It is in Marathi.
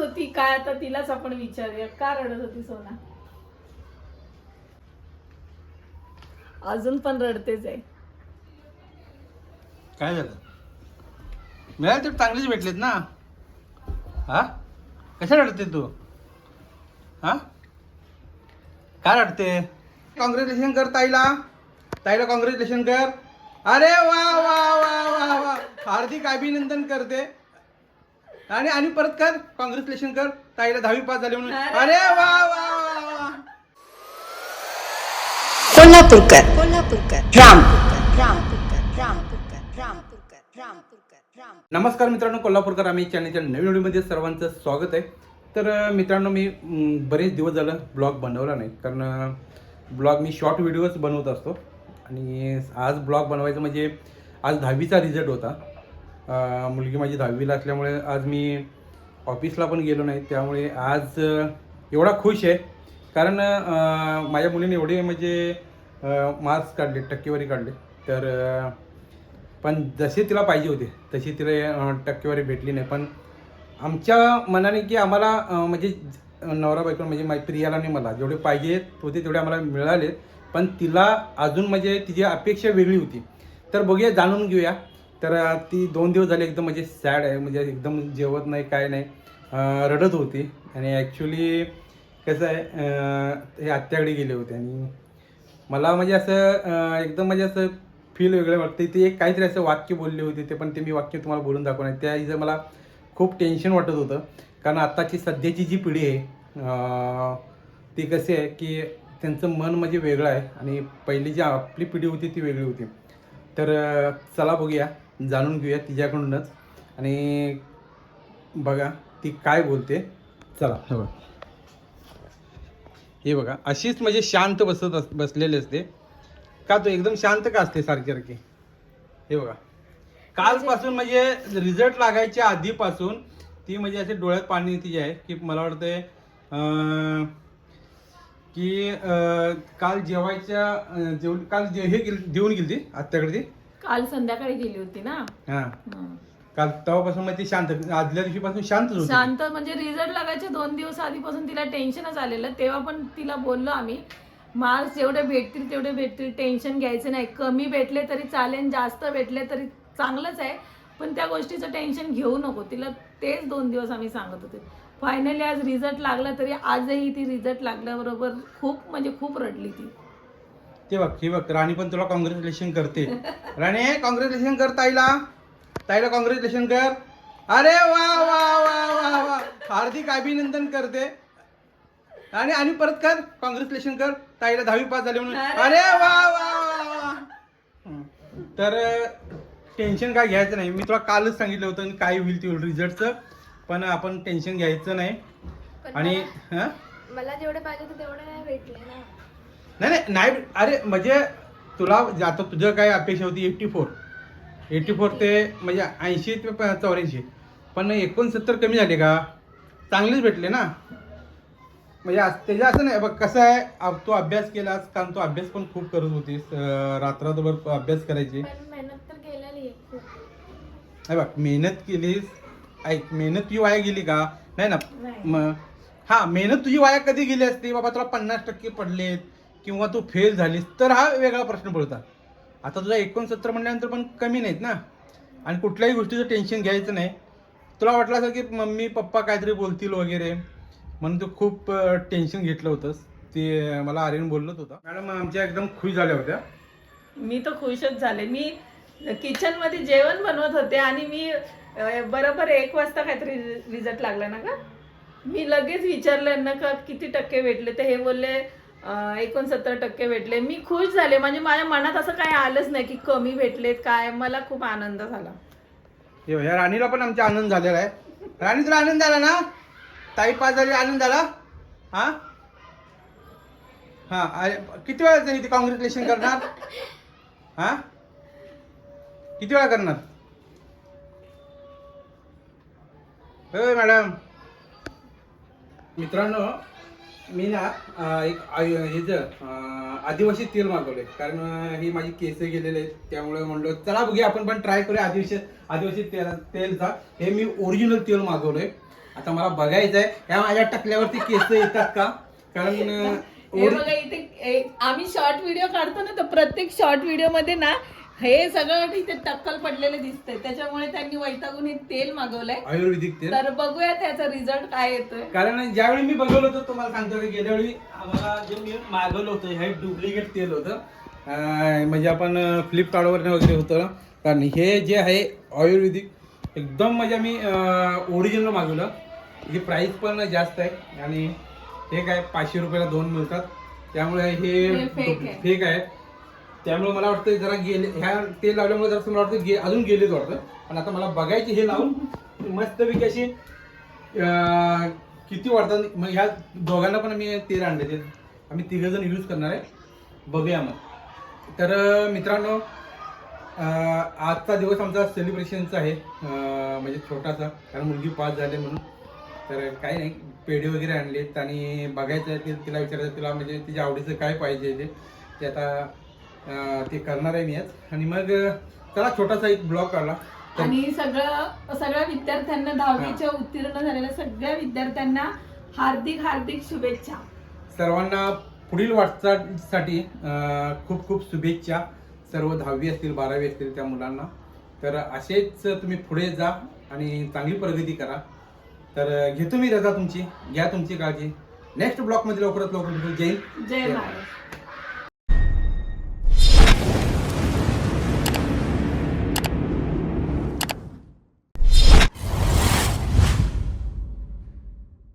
होती काय आता तिलाच आपण विचारूया का रडत होती सोना? अजून पण रडतेच आहे. काय झालं? मिळाले तर चांगलेच भेटलेत ना? हा? कशा रडते तू? हा? काय रडते? कॉंग्रॅच्युलेशन कर ताईला. ताईला कॉंग्रॅच्युलेशन कर. अरे वा वा वा वा वा. हार्दिक अभिनंदन करते. आणि आणि परत कर. कॉंग्रॅच्युलेशन कर. ताईला दहावी पास झाली म्हणून. अरे वा वा कोल्हापूरकर. कोल्हापूरकर. राम. रामपूरकर रामपूरकर रामपूरकर रामपूरकर राम नमस्कार मित्रांनो कोल्हापूरकर आम्ही चॅनलच्या नवीन व्हिडिओमध्ये सर्वांचं स्वागत आहे. तर मित्रांनो मी म, बरेच दिवस झालं ब्लॉग बनवला नाही. कारण ब्लॉग मी शॉर्ट व्हिडिओज बनवत असतो. आणि आज ब्लॉग बनवायचं म्हणजे आज दहावीचा रिझल्ट होता. मुलगी माझी दहावीला असल्यामुळे आज मी ऑफिसला पण गेलो नाही. त्यामुळे आज एवढा खुश आहे. कारण माझ्या मुलीने एवढे म्हणजे मार्क्स काढले टक्केवारी काढले. तर पण जसे तिला पाहिजे होते तशी तिला टक्केवारी भेटली नाही. पण आमच्या मनाने की आम्हाला म्हणजे नवरा बायको म्हणजे माझ्या प्रियाला आणि मला. जेवढे पाहिजे होते तेवढे आम्हाला मिळाले. पण तिला अजून म्हणजे तिची अपेक्षा वेगळी होती. तर बघूया जाणून घेऊया. तर ती दोन दिवस झाले एकदम म्हणजे सॅड आहे म्हणजे एकदम जेवत नाही काय नाही. रडत होती. आणि ॲक्च्युली कसं आहे हे आत्याकडे गेले होते. आणि मला म्हणजे असं एकदम म्हणजे असं फील वेगळं वाटतं ते एक काहीतरी असं वाक्य बोलले होते ते पण ते मी वाक्य तुम्हाला बोलून दाखवणार. त्या इथं मला खूप टेन्शन वाटत होतं. कारण आत्ताची सध्याची जी पिढी आहे ती कशी आहे की त्यांचं मन म्हणजे वेगळं आहे. आणि पहिली जी आपली पिढी होती ती वेगळी होती. तर चला बघूया. जाणून घेऊया तिच्याकडूनच. आणि बघा ती काय बोलते? चला. हे बघा. हे बघा अशीच म्हणजे शांत बसत अस बसलेले असते. का तो एकदम शांत का असते सारखी सारखी? हे बघा. कालपासून म्हणजे रिझल्ट लागायच्या आधीपासून ती म्हणजे असे डोळ्यात पाणी तिचे आहे की मला वाटतंय की काल जेवायच्या अं, जेव काल जे हे गेल- देऊन गेली ती आत्याकडे ती. काल संध्याकाळी गेली होती ना. हां. हं. काल तेव्हापासून मग ती शांत आदल्या दिवशीपासून शांतच होती. शांत म्हणजे रिझल्ट लागायचे दोन दिवस आधीपासून तिला टेन्शनच आलेलं. तेव्हा पण तिला बोललो आम्ही मार्क्स जेवढे भेटतील तेवढे भेटतील. टेन्शन घ्यायचं नाही. कमी भेटले तरी चालेल जास्त भेटले तरी चांगलंच आहे. पण त्या गोष्टीचं टेन्शन घेऊ नको. तिला तेच दोन दिवस आम्ही सांगत होते. फायनली आज रिझल्ट लागला तरी आजही ती रिझल्ट लागल्याबरोबर खूप म्हणजे खूप रडली ती. ते बघ हे बघ राणी पण तुला कॉंग्रॅच्युलेशन करते. राणी कॉंग्रॅच्युलेशन कर ताईला. ताईला कॉंग्रॅच्युलेशन कर. अरे वा वा वा वा वा. हार्दिक अभिनंदन करते. आणि आणि परत कर कॉंग्रॅच्युलेशन कर. ताईला दहावी पास झाली म्हणून. अरे वा. वा वा वा. तर टेन्शन काय घ्यायचं नाही. मी तुला कालच सांगितलं होतं काय होईल ते रिझल्टचं पण आपण टेन्शन घ्यायचं नाही. आणि मला- जेवढे पाहिजे तेवढे नाही भेटले ना. नाही नाही नाही अरे म्हणजे तुला आता तुझं काय अपेक्षा होती एट्टी फोर एट्टी फोर ते म्हणजे ऐंशी ते प- चौऱ्याऐंशी. पण एकोणसत्तर कमी झाले का? चांगलेच भेटले ना. म्हणजे आज- त्याच्या असं नाही बघ कसं आहे अब तू अभ्यास केलास कारण तू अभ्यास पण खूप करत होतीस अं, रात्रभर अभ्यास करायची. पण मेहनत तर केलेली आहे खूप. नाही बघ मेहनत केलीस ऐक मेहनत तुझी वाया गेली का? नाही ना नाही. मग हा मेहनत तुझी वाया कधी गेली असती? बाबा तुला पन्नास टक्के पडलेत. किंवा तू फेल झालीस तर हा वेगळा प्रश्न पडता. आता तुझा एकोणसत्तर म्हणल्यानंतर पण कमी नाहीत ना? आणि कुठल्याही गोष्टीचं टेन्शन घ्यायचं नाही. तुला वाटलं असं की मम्मी पप्पा काहीतरी बोलतील वगैरे. म्हणून तू खूप टेन्शन घेतलं होतंस. ते मला आर्यन बोलत होता. मॅडम आमच्या एकदम खुश झाल्या होत्या. मी तर खुशच झाले. मी किचनमध्ये जेवण बनवत होते आणि मी बरोबर एक वाजता काहीतरी रिझल्ट लागला ना का मी लगेच विचारलं ना का किती टक्के भेटले? तर हे बोलले एकोणसत्तर टक्के भेटले. मी खुश झाले. म्हणजे माझ्या मनात असं काही आलंच नाही की कमी भेटलेत काय. मला खूप आनंद झाला. हे बघ, या राणीला पण आमचा आनंद झालेला आहे. राणी तुला आनंद झाला ना? ताई पाच झाली आनंद झाला हा? हा अरे, किती वेळा तरी कॉंग्रॅच्युलेशन करणार? हा? किती वेळा करणार? हो मॅडम. मित्रांनो मी ना एक हेच ह्याचं आदिवासी तेल मागवलंय कारण हे ही माझी केस गेलेले आहेत. त्यामुळे म्हणलो चला बघूया आपण पण ट्राय करूया आदिवासी आदिवासी तेल तेलचा. हे मी ओरिजिनल तेल मागवलंय. आता मला बघायचं आहे ह्या माझ्या टकल्यावरती केस येतात का? कारण हे बघा इथे ए- आम्ही शॉर्ट व्हिडिओ काढतो ना तर प्रत्येक शॉर्ट व्हिडिओमध्ये ना हे सगळं इथे टक्कल पडलेले दिसतंय. त्याच्यामुळे त्यांनी वैतागून हे तेल मागवलंय. आयुर्वेदिक तेल. तर बघूया त्याचा रिझल्ट काय येतोय. कारण ज्यावेळी मी बघवलं होतं तुम्हाला सांगतो की गेल्या वेळी आम्हाला जे मी मागवलं होतं हे डुप्लिकेट तेल होतं. अं, म्हणजे आपण फ्लिपकार्टवर वगैरे होतं. ना कारण हे जे आहे आयुर्वेदिक एकदम म्हणजे मी ओरिजिनल मागवलं. याची प्राईस पण जास्त आहे. आणि हे काय पाचशे रुपयाला दोन मिळतात. त्यामुळे हे हे fake आहे. फेक आहे. त्यामुळे मला वाटतं जरा गेले ह्या ते लावल्यामुळे जरा मला वाटतं गे अजून गेलेच वाटतं. पण आता मला बघायची हे लावून मस्तपैकी अशी किती वाढतात मग ह्या दोघांना पण आम्ही तेल आणले ते. आम्ही तिघंजण यूज करणार आहे. बघूया मग. तर मित्रांनो आजचा दिवस आमचा सेलिब्रेशनचा आहे. म्हणजे छोटासा कारण मुलगी पास झाली म्हणून. तर काही नाही पेढे वगैरे आणलेत आणि बघायचं आहे ते तिला विचारायचं तिला म्हणजे तिच्या आवडीचं काय पाहिजे ते. ते आता ते करणार आहे मी आज आणि मग चला छोटासा एक ब्लॉग काढला. तर आणि सगळं सगळ्या विद्यार्थ्यांना दहावीच्या उत्तीर्ण झालेल्या सगळ्या विद्यार्थ्यांना हार्दिक हार्दिक शुभेच्छा. सर्वांना पुढील वाटचालीसाठी खूप खूप शुभेच्छा. सर्व दहावी असतील बारावी असतील त्या मुलांना. तर असेच तुम्ही पुढे जा आणि चांगली प्रगती करा. तर घेतो मी रजा तुमची. घ्या तुमची काळजी. नेक्स्ट ब्लॉकमध्ये लवकरात लवकर जय जय महाराज